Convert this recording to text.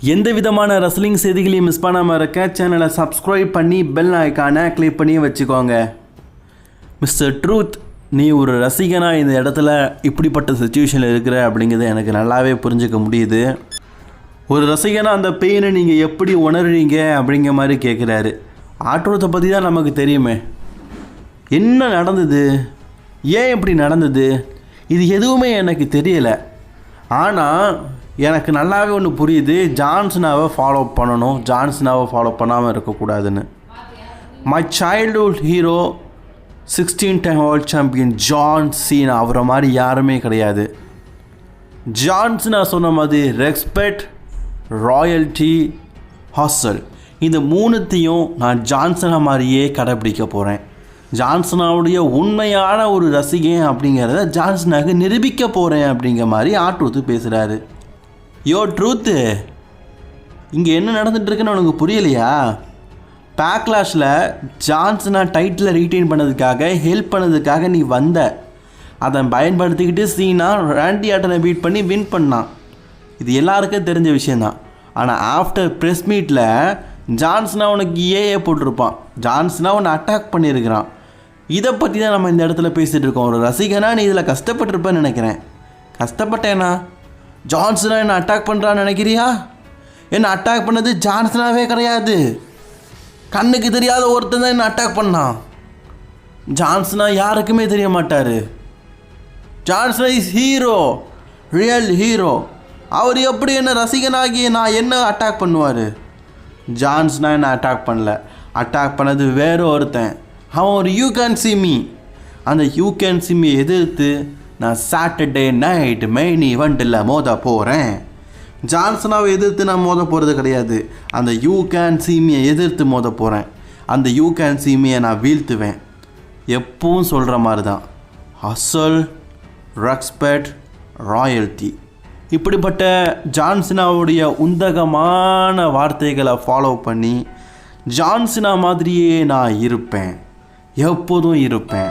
எந்த விதமான ரெஸ்லிங் செய்திகளையும் மிஸ் பண்ணாமல் இருக்க சேனலை சப்ஸ்கிரைப் பண்ணி பெல் ஐக்கானை கிளிக் பண்ணி வச்சுக்கோங்க. மிஸ்டர் ட்ரூத் நீ ஒரு ரசிகனாக இந்த இடத்துல இப்படிப்பட்ட சுச்சுவேஷனில் இருக்கிற அப்படிங்கிறத எனக்கு நல்லாவே புரிஞ்சுக்க முடியுது. ஒரு ரசிகனாக அந்த பெயினை நீங்கள் எப்படி உணர்றீங்க அப்படிங்கிற மாதிரி கேட்குறாரு ஆற்றோத்தை பற்றி தான் நமக்கு தெரியுமே. என்ன நடந்தது? ஏன் இப்படி நடந்தது? இது எதுவுமே எனக்கு தெரியலை. ஆனால் எனக்கு நல்லாவே ஒன்று புரியுது. ஜான்சனாவை ஃபாலோ பண்ணணும். ஜான்சனாவை ஃபாலோ பண்ணாமல் இருக்கக்கூடாதுன்னு. My childhood hero sixteen time world champion John Cena அவரை மாதிரி யாருமே கிடையாது. ஜான்சனா சொன்ன மாதிரி ரெஸ்பெக்ட் ராயல்ட்டி ஹாஸ்டல் இந்த மூணுத்தையும் நான் ஜான்சனா மாதிரியே கடைப்பிடிக்க போகிறேன் ஜான்சனாவுடைய உண்மையான ஒரு ரசிகன் அப்படிங்கிறத ஜான்சனாக்கு நிரூபிக்க போகிறேன் அப்படிங்கிற மாதிரி ஆட்ரூத்து பேசுகிறாரு யோ ட்ரூத்து. இங்கே என்ன நடந்துட்டுருக்குன்னு உனக்கு புரியலையா? பேக்லாஷில் ஜான்சனா டைட்டில் ரீட்டைன் பண்ணதுக்காக ஹெல்ப் பண்ணதுக்காக நீ வந்த. அதை பயன்படுத்திக்கிட்டு சீனா ராண்டி ஆட்டனை பீட் பண்ணி வின் பண்ணான். இது எல்லாருக்கும் தெரிஞ்ச விஷயந்தான் ஆனால் ஆஃப்டர் ப்ரெஸ் மீட்டில் ஜான்ஸ்னா உனக்கு ஏஏ போட்டிருப்பான். ஜான்ஸ்னா உன்னை அட்டாக் பண்ணியிருக்கிறான். இதை பற்றி தான் நம்ம இந்த இடத்துல பேசிகிட்டு இருக்கோம் ஒரு ரசிகனா நீ இதில் கஷ்டப்பட்டிருப்பேன்னு நினைக்கிறேன். கஷ்டப்பட்டேனா? ஜான்சனா என்னை அட்டாக் பண்ணுறான்னு நினைக்கிறியா? என்னை அட்டாக் பண்ணது ஜான்சனாவே கிடையாது. கண்ணுக்கு தெரியாத ஒருத்தன் தான் என்னை அட்டாக் பண்ணான். ஜான்சனா யாருக்குமே தெரிய மாட்டார். John Cena is hero real hero அவர் எப்படி என்ன ரசிகனாகி நான் என்ன அட்டாக் பண்ணுவார்? ஜான்ஸ்னா என்னை அட்டாக் பண்ணல. அட்டாக் பண்ணது வேற ஒருத்தன். அவன் ஒரு யூ கேன் சி மீ அந்த யூ கேன் சி மீ எதிர்த்து நான் சாட்டர்டே நைட் மெயின் ஈவெண்ட்டில் மோத போகிறேன் ஜான்சனாவை எதிர்த்து நான் மோத போகிறது கிடையாது. அந்த யூ கேன் சீமியை எதிர்த்து மோத போகிறேன் அந்த யூ கேன் சீமியை நான் வீழ்த்துவேன். எப்பவும் சொல்கிற மாதிரி தான் அசல் ரெஸ்பெக்ட் ராயல்ட்டி இப்படிப்பட்ட ஜான்சினாவுடைய உந்தகமான வார்த்தைகளை ஃபாலோ பண்ணி ஜான்சினா மாதிரியே நான் இருப்பேன். எப்போதும் இருப்பேன்.